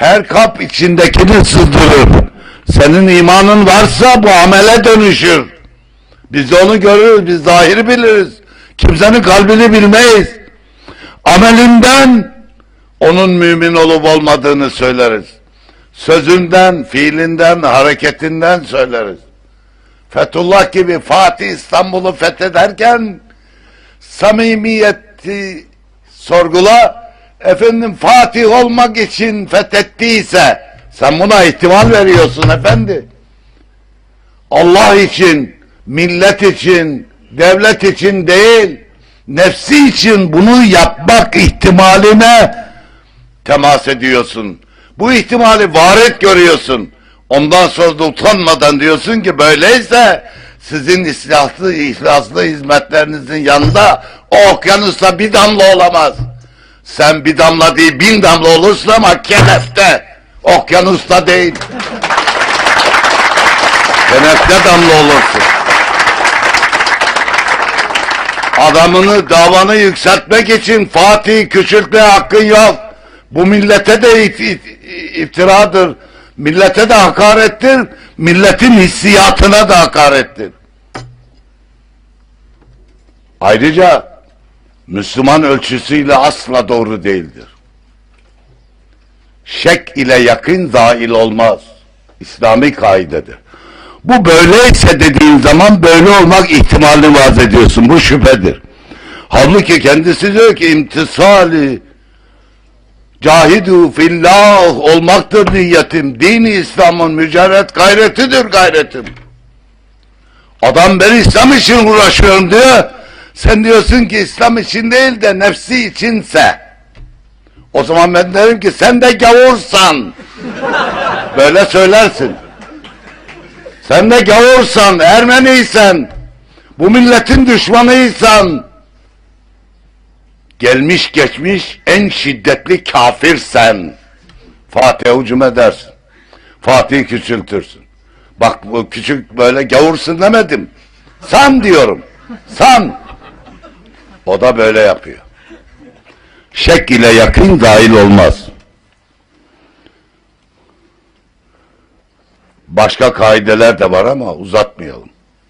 her kap içindekini sızdırır. Senin imanın varsa bu amele dönüşür. Biz onu görürüz, biz zahiri biliriz. Kimsenin kalbini bilmeyiz. Amelinden onun mümin olup olmadığını söyleriz. Sözünden, fiilinden, hareketinden söyleriz. Fethullah gibi Fatih İstanbul'u fethederken samimiyeti sorgula. Efendim Fatih olmak için fethettiyse sen buna ihtimal veriyorsun efendi. Allah için, millet için, devlet için değil, nefsi için bunu yapmak ihtimaline temas ediyorsun. Bu ihtimali var et görüyorsun. Ondan sonra da utanmadan diyorsun ki böyleyse sizin ihlaslı, ihlaslı hizmetlerinizin yanında o okyanusta bir damla olamaz. Sen bir damla değil bin damla olursun ama kenefte, okyanusta değil. kenefte damla olursun. Adamını, davanı yükseltmek için Fatih'i küçültmeye hakkın yok. Bu millete de it- it- iftiradır. Millete de hakarettir. Milletin hissiyatına da hakarettir. Ayrıca Müslüman ölçüsüyle asla doğru değildir. Şek ile yakın zail olmaz. İslami kaidedir. Bu böyleyse dediğin zaman böyle olmak ihtimalini vaz ediyorsun. Bu şüphedir. Halbuki kendisi diyor ki imtisali cahidu fillah olmaktır niyetim. Dini İslam'ın mücerret gayretidir gayretim. Adam ben İslam için uğraşıyorum diyor. Sen diyorsun ki İslam için değil de nefsi içinse. O zaman ben derim ki sen de gavursan. Böyle söylersin. Sen de gavursan, Ermeniysen, bu milletin düşmanıysan, gelmiş geçmiş en şiddetli kafirsen, Fatih'e hücum edersin. Fatih'i küçültürsün. Bak bu küçük böyle gavursun demedim. San diyorum. San. O da böyle yapıyor. Şek ile yakın dahil olmaz. Başka kaideler de var ama uzatmayalım.